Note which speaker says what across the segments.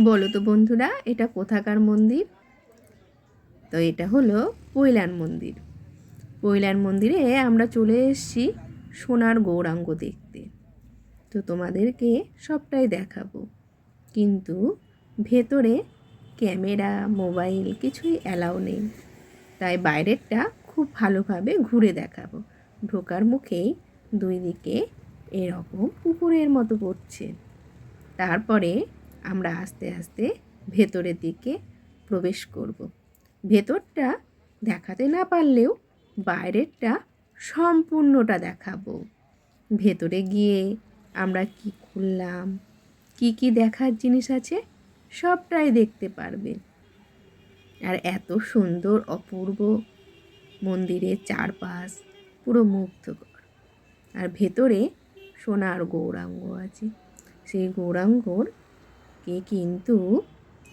Speaker 1: বলো তো বন্ধুরা, এটা কোথাকার মন্দির? তো এটা হলো পৈলান মন্দির। পৈলান মন্দিরে আমরা চলে এসেছি সোনার গৌরাঙ্গ দেখতে। তো তোমাদেরকে সবটাই দেখাবো। কিন্তু ভেতরে ক্যামেরা, মোবাইল কিছুই অ্যালাউ নেই। তাই বাইরেরটা খুব ভালোভাবে ঘুরে দেখাবো। ঢোকার মুখেই দুই দিকে এরকম পুকুরের মতো পড়ছে। তারপরে আমরা আস্তে আস্তে ভেতরের দিকে প্রবেশ করব। ভেতরটা দেখাতে না পারলেও বাইরেরটা সম্পূর্ণটা দেখাবো। ভেতরে গিয়ে আমরা কি খুললাম, কি কি দেখার জিনিস আছে সবটাই দেখতে পারবে। আর এত সুন্দর অপূর্ব মন্দিরের চারপাশ পুরো মুগ্ধকর। আর ভেতরে সোনার গৌরাঙ্গ আছে। সেই গৌরাঙ্গর কে কিন্তু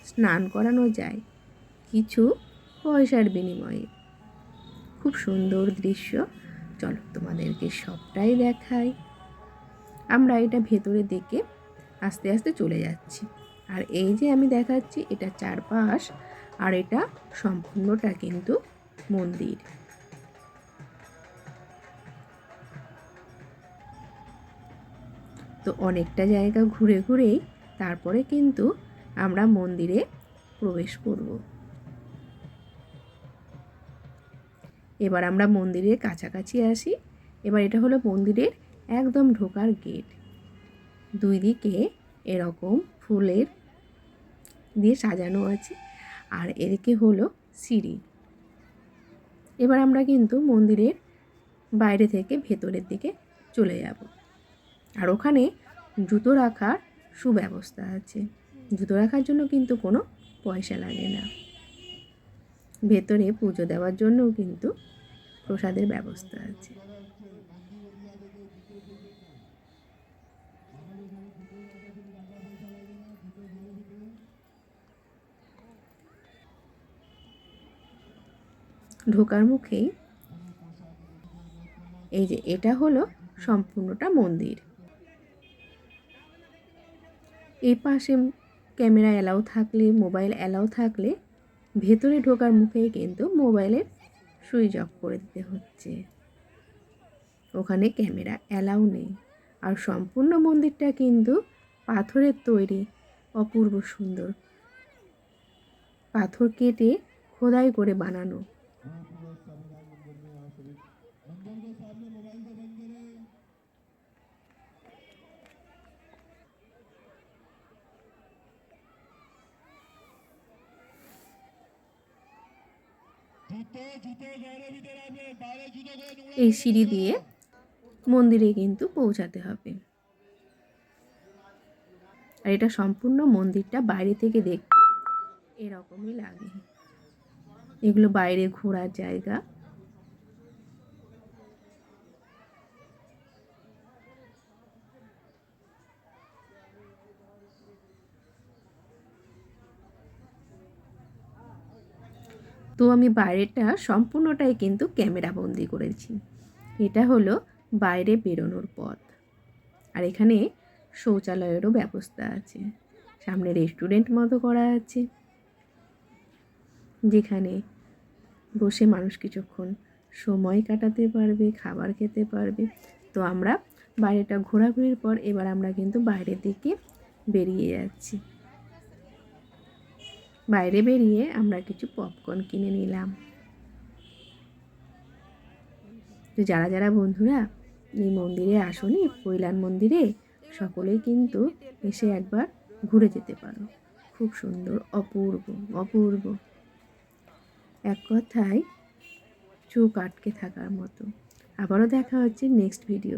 Speaker 1: স্নান করানো যায় কিছু পয়সার বিনিময়ে। খুব সুন্দর দৃশ্য। চলো তোমাদেরকে সবটাই দেখাই। আমরা এটা ভেতরে দিকে আস্তে আস্তে চলে যাচ্ছি। আর এই যে আমি দেখাচ্ছি, এটা চারপাশ আর এটা সম্পূর্ণটা কিন্তু মন্দির। তো অনেকটা জায়গা ঘুরে ঘুরেই তারপরে কিন্তু আমরা মন্দিরে প্রবেশ করব। এবার আমরা মন্দিরের কাছাকাছি আসি। এবার এটা হলো মন্দিরের একদম ঢোকার গেট। দুই দিকে এরকম ফুলের দিয়ে সাজানো আছে আর এদিকে হলো সিঁড়ি। এবার আমরা কিন্তু মন্দিরের বাইরে থেকে ভেতরের দিকে চলে যাব। আর ওখানে জুতো রাখার সুব্যবস্থা আছে। জুতো রাখার জন্য কিন্তু কোনো পয়সা লাগে না। ভেতরে পুজো দেওয়ার জন্যও কিন্তু প্রসাদের ব্যবস্থা আছে। ঢোকার মুখেই এই যে এটা হলো সম্পূর্ণটা মন্দির। এই পাশে ক্যামেরা অ্যালাউ থাকলে, মোবাইল অ্যালাউ থাকলে ভেতরে ঢোকার মুখেই কিন্তু মোবাইলের সুইচ অফ করে দিতে হচ্ছে। ওখানে ক্যামেরা অ্যালাউ নেই। আর সম্পূর্ণ মন্দিরটা কিন্তু পাথরের তৈরি, অপূর্ব সুন্দর। পাথর কেটে খোদাই করে বানানো। এই সিঁড়ি দিয়ে মন্দিরে কিন্তু পৌঁছাতে হবে। আর এটা সম্পূর্ণ মন্দিরটা বাইরে থেকে দেখতে এরকমই লাগে। এগুলো বাইরে ঘোরার জায়গা। তো আমি বাইরেটা সম্পূর্ণটাই কিন্তু ক্যামেরা বন্দি করেছি। এটা হলো বাইরে বেরোনোর পথ। আর এখানে শৌচালয়েরও ব্যবস্থা আছে। সামনে রেস্টুরেন্ট মতো করা আছে। যেখানে বসে মানুষ কিছুক্ষণ সময় কাটাতে পারবে, খাবার খেতে পারবে। তো আমরা বাইরেটা ঘোরাঘুরির পর এবার আমরা কিন্তু বাইরের দিকে বেরিয়ে যাচ্ছি। বাইরে বেরিয়ে আমরা কিছু পপকর্ন কিনে নিলাম। তো যারা যারা বন্ধুরা এই মন্দিরে আসনি, কৈলান মন্দিরে, সকলেই কিন্তু এসে একবার ঘুরে যেতে পারো। খুব সুন্দর, অপূর্ব অপূর্ব। এক কথায় চোখ আটকে থাকার মতো। আবারও দেখা হচ্ছে নেক্সট ভিডিও